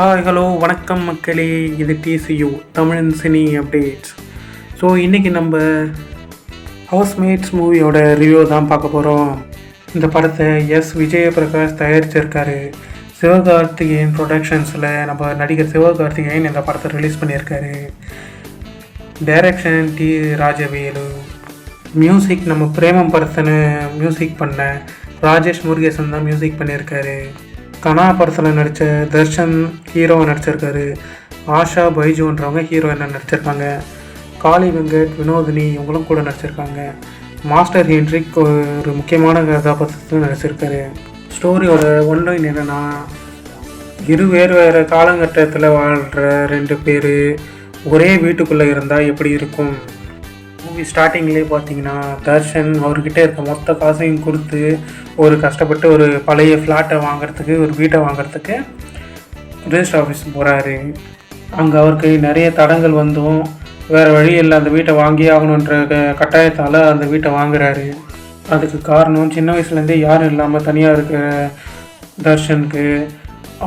Hi hello வணக்கம் மக்களே. இது டிசியூ தமிழன் சினி அப்டேட்ஸ். ஸோ இன்றைக்கி நம்ம ஹவுஸ்மேட்ஸ் மூவியோட ரிவ்யூ தான் பார்க்க போகிறோம் இந்த படத்தை எஸ் விஜயபிரகாஷ் தயாரிச்சிருக்காரு. சிவகார்த்திகேயன் ப்ரொடக்ஷன்ஸில் நம்ம நடிகர் சிவகார்த்திகேயன் இந்த படத்தை ரிலீஸ் பண்ணியிருக்காரு. Direction D Rajavelu. மியூசிக் நம்ம பிரேமம் படத்தின மியூசிக் பண்ண ராஜேஷ் முருகேசன் தான் மியூசிக் பண்ணியிருக்காரு. கனா படத்தில் நடித்த தர்ஷன் ஹீரோவை நடிச்சிருக்காரு. ஆஷா பைஜுன்றவங்க ஹீரோயினாக நடிச்சிருக்காங்க. காளி வெங்கட் வினோதினி இவங்களும் கூட நடிச்சிருக்காங்க. மாஸ்டர் ஹென்ரிக் ஒரு முக்கியமான கதாபாத்திரத்தில் நடிச்சிருக்காரு. ஸ்டோரியோட ஒன்லைன் என்னென்னா இரு வேறு வேறு காலகட்டத்தில் வாழ்கிற ரெண்டு பேர் ஒரே வீட்டுக்குள்ளே இருந்தால் எப்படி இருக்கும்? மூவி ஸ்டார்டிங்லேயே பார்த்தீங்கன்னா தர்ஷன் அவர்கிட்ட இருக்க மொத்த காசையும் கொடுத்து ஒரு கஷ்டப்பட்டு ஒரு பழைய ஃப்ளாட்டை வாங்குறதுக்கு ஒரு வீட்டை வாங்குறதுக்கு ரிஜிஸ்டர் ஆஃபீஸ் போகிறாரு அங்கே அவருக்கு நிறைய தடங்கள் வந்தும் வேறு வழி இல்லை அந்த வீட்டை வாங்கியே ஆகணுன்ற கட்டாயத்தால் அந்த வீட்டை வாங்குறாரு. அதுக்கு காரணம் சின்ன வயசுலேருந்தே யாரும் இல்லாமல் தனியாக இருக்கிற தர்ஷனுக்கு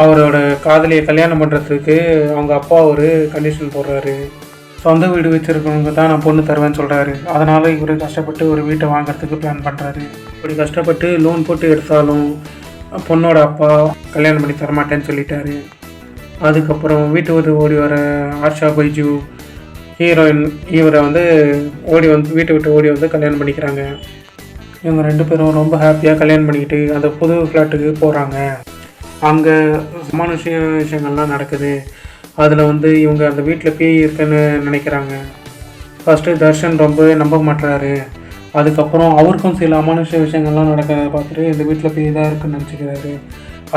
அவரோட காதலியை கல்யாணம் பண்ணுறதுக்கு அவங்க அப்பா ஒரு கண்டிஷன் போடுறாரு. சொந்த வீடு வச்சுருக்கவங்க தான் நான் பொண்ணு தருவேன்னு சொல்கிறாரு அதனால் இவர் கஷ்டப்பட்டு ஒரு வீட்டை வாங்குறதுக்கு பிளான் பண்ணுறாரு இப்படி கஷ்டப்பட்டு லோன் போட்டு எடுத்தாலும் பொண்ணோட அப்பா கல்யாணம் பண்ணி தரமாட்டேன்னு சொல்லிட்டாரு. அதுக்கப்புறம் வீட்டு விட்டு ஓடி வர ஆஷா பைஜு ஹீரோயின் இவரை வந்து ஓடி வந்து வீட்டை விட்டு ஓடி வந்து கல்யாணம் பண்ணிக்கிறாங்க. இவங்க ரெண்டு பேரும் ரொம்ப ஹாப்பியாக கல்யாணம் பண்ணிக்கிட்டு அந்த புது ஃப்ளாட்டுக்கு போகிறாங்க அங்கே சமான விஷய விஷயங்கள்லாம் நடக்குது. அதில் வந்து இவங்க அந்த வீட்டில் பேய் இருக்குன்னு நினைக்கிறாங்க. ஃபஸ்ட்டு தர்ஷன் ரொம்பவே நம்ப மாட்டுறாரு அதுக்கப்புறம் அவருக்கும் சில அமானுஷ விஷயங்கள்லாம் நடக்கிறத பார்த்துட்டு இந்த வீட்டில் பேய் தான் இருக்குன்னு நினச்சிக்கிறாரு.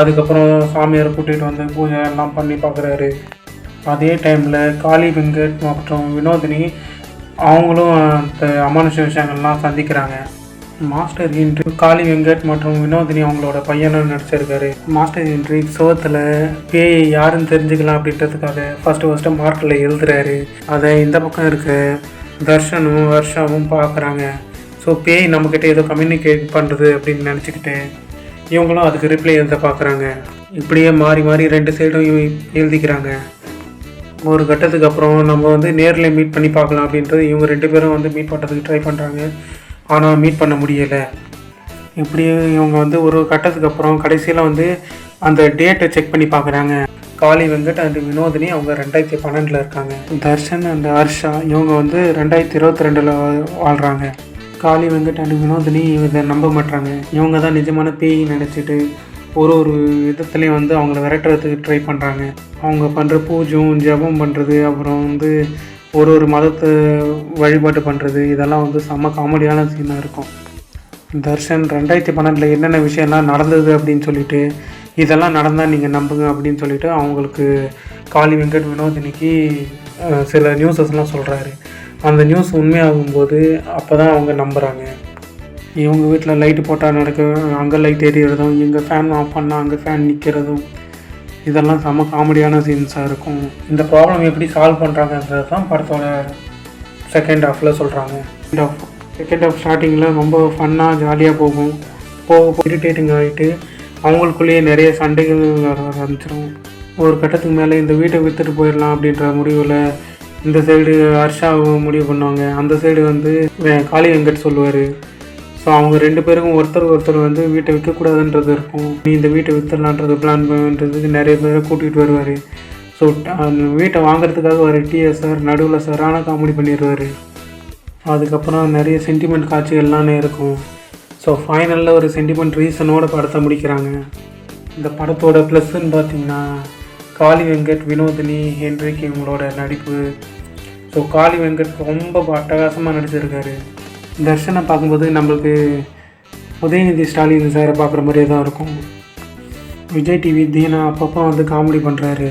அதுக்கப்புறம் சாமியாரை கூட்டிகிட்டு வந்து பூஜை எல்லாம் பண்ணி பார்க்குறாரு அதே டைமில் காளி வெங்கட் மற்றும் வினோதினி அவங்களும் அந்த அமானுஷ விஷயங்கள்லாம் சந்திக்கிறாங்க. மாஸ்டர் இன்ட்ரி காளி வெங்கட் மற்றும் வினோதினி அவங்களோட பையனும் நடிச்சிருக்காரு. மாஸ்டர் இன்ட்ரி சோகத்தில் பேயை யாருன்னு தெரிஞ்சுக்கலாம் அப்படின்றதுக்காக ஃபஸ்ட்டு ஃபஸ்ட்டு மார்க்கில் எழுதுறாரு. அதை இந்த பக்கம் இருக்க தர்ஷனும் வர்ஷாவும் பார்க்குறாங்க. ஸோ பேய் நம்மக்கிட்ட ஏதோ கம்யூனிகேட் பண்ணுறது அப்படின்னு நினச்சிக்கிட்டு இவங்களும் அதுக்கு ரிப்ளை எழுத பார்க்குறாங்க. இப்படியே மாறி மாறி ரெண்டு சைடும் எழுதிக்கிறாங்க. ஒரு கட்டத்துக்கு அப்புறம் நம்ம வந்து நேரில் மீட் பண்ணி பார்க்கலாம் அப்படின்றது இவங்க ரெண்டு பேரும் வந்து மீட் பண்ணுறதுக்கு ட்ரை பண்ணுறாங்க ஆனால் மீட் பண்ண முடியலை. இப்படி இவங்க வந்து ஒரு கட்டத்துக்கு அப்புறம் கடைசியில் வந்து அந்த டேட்டை செக் பண்ணி பார்க்குறாங்க காளி வெங்கட் அண்ட் வினோதினி அவங்க ரெண்டாயிரத்தி பன்னெண்டில் இருக்காங்க. தர்ஷன் அண்ட் ஹர்ஷா இவங்க வந்து ரெண்டாயிரத்தி இருபத்தி ரெண்டில் வாழ்கிறாங்க காளி வெங்கட் அண்ட் வினோதினி இதை நம்ப மாட்டாங்க இவங்க தான் நிஜமான பேய் நினச்சிட்டு ஒரு ஒரு விதத்துலேயும் வந்து அவங்கள விரட்டுறதுக்கு ட்ரை பண்ணுறாங்க அவங்க பண்ணுற பூஜும் ஜபம் பண்ணுறது அப்புறம் வந்து ஒரு ஒரு மதத்தை வழிபாட்டு பண்ணுறது இதெல்லாம் வந்து செம்ம காமெடியான சீனாக இருக்கும். தர்ஷன் ரெண்டாயிரத்தி பன்னெண்டில் என்னென்ன விஷயம்லாம் நடந்தது அப்படின்னு சொல்லிட்டு இதெல்லாம் நடந்தால் நீங்கள் நம்புங்க அப்படின்னு சொல்லிட்டு அவங்களுக்கு காளி வெங்கட் வினோதினிக்கு சில நியூஸஸ்லாம் சொல்கிறாரு அந்த நியூஸ் உண்மையாகும்போது அப்போ தான் அவங்க நம்புகிறாங்க இவங்க வீட்டில் லைட்டு போட்டால் நடக்க அங்கே லைட் எரியறதும் இங்கே ஃபேன் ஆஃப் பண்ணால் அங்கே ஃபேன் நிற்கிறதும் இதெல்லாம் செம்ம காமெடியான சீன்ஸாக இருக்கும். இந்த ப்ராப்ளம் எப்படி சால்வ் பண்ணுறாங்கன்றது தான் படத்தோட செகண்ட் ஹாஃபில் சொல்கிறாங்க செகண்ட் ஹாஃப் செகண்ட் ஹாஃப் ஸ்டார்டிங்கில் ரொம்ப ஃபன்னாக ஜாலியாக போகும். போக இரிட்டேட்டிங் ஆகிட்டு அவங்களுக்குள்ளேயே நிறைய சண்டைகள் வர ஆரம்பிச்சிடும் ஒரு கட்டத்துக்கு மேலே இந்த வீட்டை விற்றுட்டு போயிடலாம் அப்படின்ற முடிவில் இந்த சைடு ஹர்ஷா முடிவு பண்ணுவாங்க. அந்த சைடு வந்து காளி வெங்கட் சொல்லுவார். ஸோ அவங்க ரெண்டு பேருக்கும் ஒருத்தர் ஒருத்தர் வந்து வீட்டை விற்கக்கூடாதுன்றது இருக்கும். நீ இந்த வீட்டை விற்றுலான்றது பிளான் பண்ணுறதுக்கு நிறைய பேரை கூட்டிகிட்டு வருவார். ஸோ அந்த வீட்டை வாங்குறதுக்காக வர சார் நடுவில் சரான காமெடி பண்ணிடுவார். அதுக்கப்புறம் நிறைய சென்டிமெண்ட் காட்சிகள்லாம் இருக்கும். ஸோ ஃபைனலில் ஒரு சென்டிமெண்ட் ரீசனோட படத்தை முடிக்கிறாங்க. இந்த படத்தோட ப்ளஸ்ன்னு பார்த்தீங்கன்னா காளி வெங்கட் வினோதினி ஹென்ரிக் இவங்களோட நடிப்பு. ஸோ காளி வெங்கட் ரொம்ப அட்டகாசமாக நடிச்சிருக்காரு. தர்ஷனை பார்க்கும்போது நம்மளுக்கு உதயநிதி ஸ்டாலின் சாரை பார்க்குற மாதிரியே தான் இருக்கும். விஜய் டிவி தீனா அப்பப்போ வந்து காமெடி பண்ணுறாரு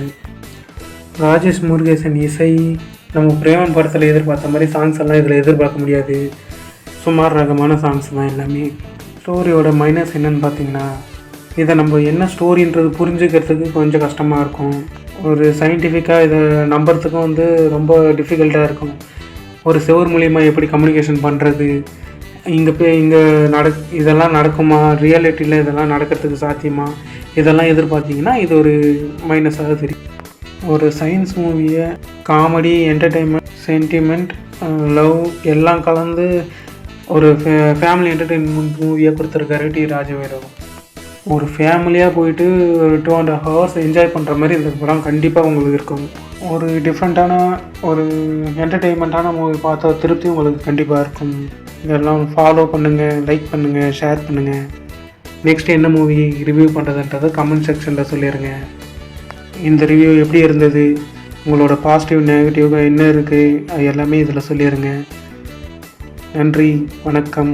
ராஜேஷ் முருகேசன் இசை நம்ம பிரேமம் படத்தில் எதிர்பார்த்த மாதிரி சாங்ஸ் எல்லாம் இதில் எதிர்பார்க்க முடியாது. சுமார் ரகமான சாங்ஸ் தான் எல்லாமே. ஸ்டோரியோட மைனஸ் என்னன்னு பார்த்தீங்கன்னா இதை நம்ம என்ன ஸ்டோரின்றது புரிஞ்சுக்கிறதுக்கு கொஞ்சம் கஷ்டமாக இருக்கும். ஒரு சயின்டிஃபிக்காக இதை நம்புறதுக்கும் வந்து ரொம்ப டிஃபிகல்ட்டாக இருக்கும். ஒரு செவர் மூலிமா எப்படி கம்யூனிகேஷன் பண்ணுறது இங்கே போய் இங்கே நட இதெல்லாம் நடக்குமா? ரியாலிட்டியில் இதெல்லாம் நடக்கிறதுக்கு சாத்தியமா? இதெல்லாம் எதிர்பார்த்தீங்கன்னா இது ஒரு மைனஸாக தெரியும் ஒரு சயின்ஸ் மூவியை காமெடி என்டர்டெயின்மெண்ட் சென்டிமெண்ட் லவ் எல்லாம் கலந்து ஒரு ஃபே ஃபேமிலி என்டர்டெயின்மெண்ட் மூவியாக கொடுத்துருக்காரு டி ராஜவைரவன் ஒரு ஃபேமிலியாக போயிட்டு ஒரு டூ அண்ட் ஹவர்ஸ் என்ஜாய் பண்ணுற மாதிரி இந்த படம் கண்டிப்பாக உங்களுக்கு இருக்கும். ஒரு டிஃப்ரெண்ட்டான ஒரு என்டர்டெயின்மெண்ட்டான மூவி பார்த்தா திருப்தி உங்களுக்கு கண்டிப்பாக இருக்கும். இதெல்லாம் ஃபாலோ பண்ணுங்கள் லைக் பண்ணுங்கள் ஷேர் பண்ணுங்கள் நெக்ஸ்ட் என்ன மூவி ரிவ்யூ பண்ணுறதுன்றதை கமெண்ட் செக்ஷனில் சொல்லிடுங்க இந்த ரிவ்யூ எப்படி இருந்தது? உங்களோட பாசிட்டிவ் நெகட்டிவ் என்ன இருக்குது அது எல்லாமே இதில் சொல்லிடுங்க நன்றி வணக்கம்.